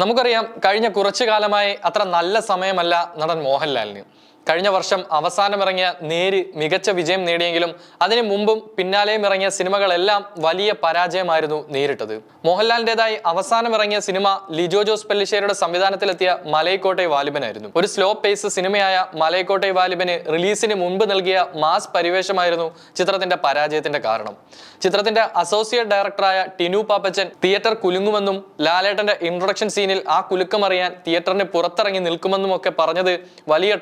നമുക്കറിയാം കഴിഞ്ഞ കുറച്ചു കാലമായി അത്ര നല്ല സമയമല്ല നടൻ മോഹൻലാലിന്. കഴിഞ്ഞ വർഷം അവസാനമിറങ്ങിയ നേര് മികച്ച വിജയം നേടിയെങ്കിലും അതിനു മുമ്പും പിന്നാലെയും ഇറങ്ങിയ സിനിമകളെല്ലാം വലിയ പരാജയമായിരുന്നു നേരിട്ടത്. മോഹൻലാലിന്റെതായി അവസാനമിറങ്ങിയ സിനിമ ലിജോ ജോസ് പെല്ലിശ്ശേരിയുടെ സംവിധാനത്തിലെത്തിയ മലയക്കോട്ടെ വാലിബനായിരുന്നു. ഒരു സ്ലോ പേസ് സിനിമയായ മലയക്കോട്ടെ വാലിബന് റിലീസിന് മുൻപ് നൽകിയ മാസ് പരിവേഷമായിരുന്നു ചിത്രത്തിന്റെ പരാജയത്തിന്റെ കാരണം. ചിത്രത്തിന്റെ അസോസിയേറ്റ് ഡയറക്ടറായ ടിനു പാപ്പച്ചൻ തിയേറ്റർ കുലുങ്ങുമെന്നും ലാലേട്ടന്റെ ഇൻട്രൊഡക്ഷൻ സീനിൽ ആ കുലുക്കം അറിയാൻ തിയേറ്ററിന് പുറത്തിറങ്ങി നിൽക്കുമെന്നും ഒക്കെ പറഞ്ഞത് വലിയ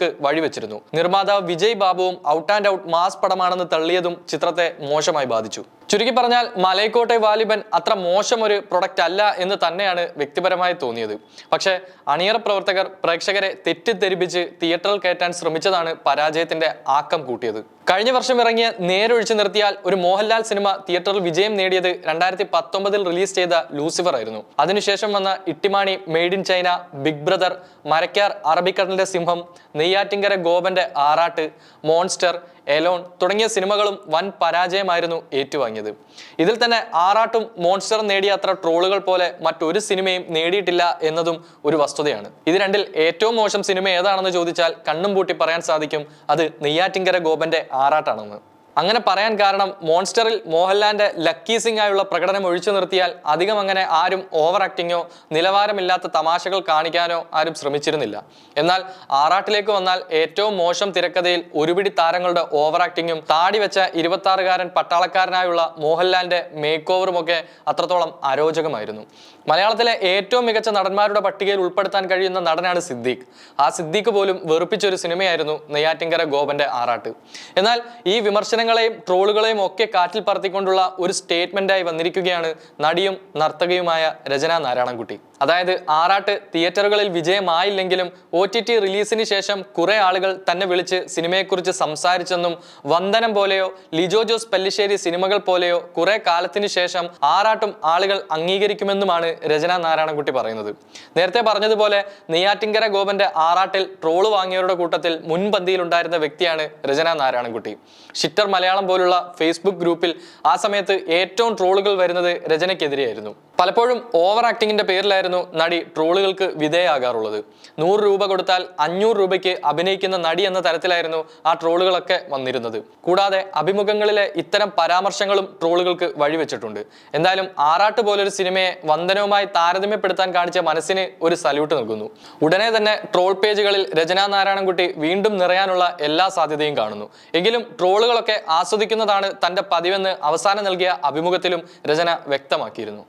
ട്രോളുകൾക്ക് വഴിവെച്ചിരുന്നു നിർമ്മാതാവ് വിജയ് ബാബുവും ഔട്ട് ആൻഡ് ഔട്ട് മാസ് പടമാണെന്ന് തള്ളിയതും ചിത്രത്തെ മോശമായി ബാധിച്ചു. ചുരുക്കി പറഞ്ഞാൽ മലൈക്കോട്ടെ വാലിബൻ അത്ര മോശം ഒരു പ്രൊഡക്റ്റ് അല്ല എന്ന് തന്നെയാണ് വ്യക്തിപരമായി തോന്നിയത്. പക്ഷേ അണിയറ പ്രവർത്തകർ പ്രേക്ഷകരെ തെറ്റിദ്ധരിപ്പിച്ച് തിയേറ്ററിൽ കയറ്റാൻ ശ്രമിച്ചതാണ് പരാജയത്തിന്റെ ആക്കം കൂട്ടിയത്. കഴിഞ്ഞ വർഷം ഇറങ്ങിയ നേരൊഴിച്ചു നിർത്തിയാൽ ഒരു മോഹൻലാൽ സിനിമ തിയേറ്ററിൽ വിജയം നേടിയത് രണ്ടായിരത്തി പത്തൊമ്പതിൽ റിലീസ് ചെയ്ത ലൂസിഫർ ആയിരുന്നു. അതിനുശേഷം വന്ന Ittymaani made in China big brother Marakkar അറബിക്കടലിന്റെ സിംഹം നെയ്യാറ്റിങ്കര ഗോപന്റെ ആറാട്ട് മോൺസ്റ്റർ എലോൺ തുടങ്ങിയ സിനിമകളും വൻ പരാജയമായിരുന്നു ഏറ്റുവാങ്ങിയത്. ഇതിൽ തന്നെ ആറാട്ടും മോൺസ്റ്റർ നേടിയ അത്ര ട്രോളുകൾ പോലെ മറ്റൊരു സിനിമയും നേടിയിട്ടില്ല എന്നതും ഒരു വസ്തുതയാണ്. ഇത് രണ്ടിൽ ഏറ്റവും മോശം സിനിമ ഏതാണെന്ന് ചോദിച്ചാൽ കണ്ണും പൂട്ടി പറയാൻ സാധിക്കും. അത് നെയ്യാറ്റിങ്കര ഗോപന്റെ ആറാട്ടാണെന്ന്. അങ്ങനെ പറയാൻ കാരണം മോൺസ്റ്ററിൽ മോഹൻലാലിന്റെ ലക്കി സിംഗ് ആയുള്ള പ്രകടനം ഒഴിച്ചു നിർത്തിയാൽ അധികം അങ്ങനെ ആരും ഓവർ ആക്ടിങ്ങോ നിലവാരമില്ലാത്ത തമാശകൾ കാണിക്കാനോ ആരും ശ്രമിച്ചിരുന്നില്ല. എന്നാൽ ആറാട്ടിലേക്ക് വന്നാൽ ഏറ്റവും മോശം തിരക്കഥയിൽ ഒരുപിടി താരങ്ങളുടെ ഓവർ ആക്ടിങ്ങും താടി വെച്ച ഇരുപത്തി ആറുകാരൻ പട്ടാളക്കാരനായുള്ള മോഹൻലാലിന്റെ മേക്ക് ഓവറും ഒക്കെ അത്രത്തോളം അരോചകമായിരുന്നു. മലയാളത്തിലെ ഏറ്റവും മികച്ച നടന്മാരുടെ പട്ടികയിൽ ഉൾപ്പെടുത്താൻ കഴിയുന്ന നടനാണ് സിദ്ദീഖ്. ആ സിദ്ദീഖ് പോലും വെറുപ്പിച്ചൊരു സിനിമയായിരുന്നു നെയ്യാറ്റിങ്കര ഗോപന്റെ ആറാട്ട്. എന്നാൽ ഈ വിമർശനങ്ങളെയും ട്രോളുകളെയും ഒക്കെ കാറ്റിൽ പറത്തിക്കൊണ്ടുള്ള ഒരു സ്റ്റേറ്റ്മെന്റായി വന്നിരിക്കുകയാണ് നടിയും നർത്തകിയുമായ രചന നാരായണൻകുട്ടി. അതായത് ആറാട്ട് തിയേറ്ററുകളിൽ വിജയമായില്ലെങ്കിലും ഒ ടി ടി റിലീസിന് ശേഷം കുറെ ആളുകൾ തന്നെ വിളിച്ച് സിനിമയെക്കുറിച്ച് സംസാരിച്ചെന്നും വന്ദനം പോലെയോ ലിജോ ജോസ് പല്ലിശ്ശേരി സിനിമകൾ പോലെയോ കുറെ കാലത്തിന് ശേഷം ആറാട്ടും ആളുകൾ അംഗീകരിക്കുമെന്നുമാണ് രചന നാരായണൻകുട്ടി പറയുന്നത്. നേരത്തെ പറഞ്ഞതുപോലെ നെയ്യാറ്റിങ്കര ഗോപന്റെ ആറാട്ടിൽ ട്രോൾ വാങ്ങിയവരുടെ കൂട്ടത്തിൽ മുൻപന്തിയിലുണ്ടായിരുന്ന വ്യക്തിയാണ് രചന നാരായണൻകുട്ടി. ഷിറ്റർ മലയാളം പോലുള്ള ഫേസ്ബുക്ക് ഗ്രൂപ്പിൽ ആ സമയത്ത് ഏറ്റവും ട്രോളുകൾ വരുന്നത് രചനയ്ക്കെതിരെയായിരുന്നു. പലപ്പോഴും ഓവർ ആക്ടിങ്ങിന്റെ പേരിലായിരുന്നു നടി ട്രോളുകൾക്ക് വിധേയാകാറുള്ളത്. നൂറ് രൂപ കൊടുത്താൽ അഞ്ഞൂറ് രൂപയ്ക്ക് അഭിനയിക്കുന്ന നടി എന്ന തരത്തിലായിരുന്നു ആ ട്രോളുകളൊക്കെ വന്നിരുന്നത്. കൂടാതെ അഭിമുഖങ്ങളിലെ ഇത്തരം പരാമർശങ്ങളും ട്രോളുകൾക്ക് വഴിവെച്ചിട്ടുണ്ട്. എന്തായാലും ആറാട്ട് പോലൊരു സിനിമയെ വന്ദനവുമായി താരതമ്യപ്പെടുത്താൻ കാണിച്ച മനസ്സിന് ഒരു സല്യൂട്ട് നൽകുന്നു. ഉടനെ തന്നെ ട്രോൾ പേജുകളിൽ രചനാ നാരായണൻകുട്ടി വീണ്ടും നിറയാനുള്ള എല്ലാ സാധ്യതയും കാണുന്നു. എങ്കിലും ട്രോളുകളൊക്കെ ആസ്വദിക്കുന്നതാണ് തന്റെ പതിവെന്ന് അവസാനം നൽകിയ അഭിമുഖത്തിലും രചന വ്യക്തമാക്കിയിരുന്നു.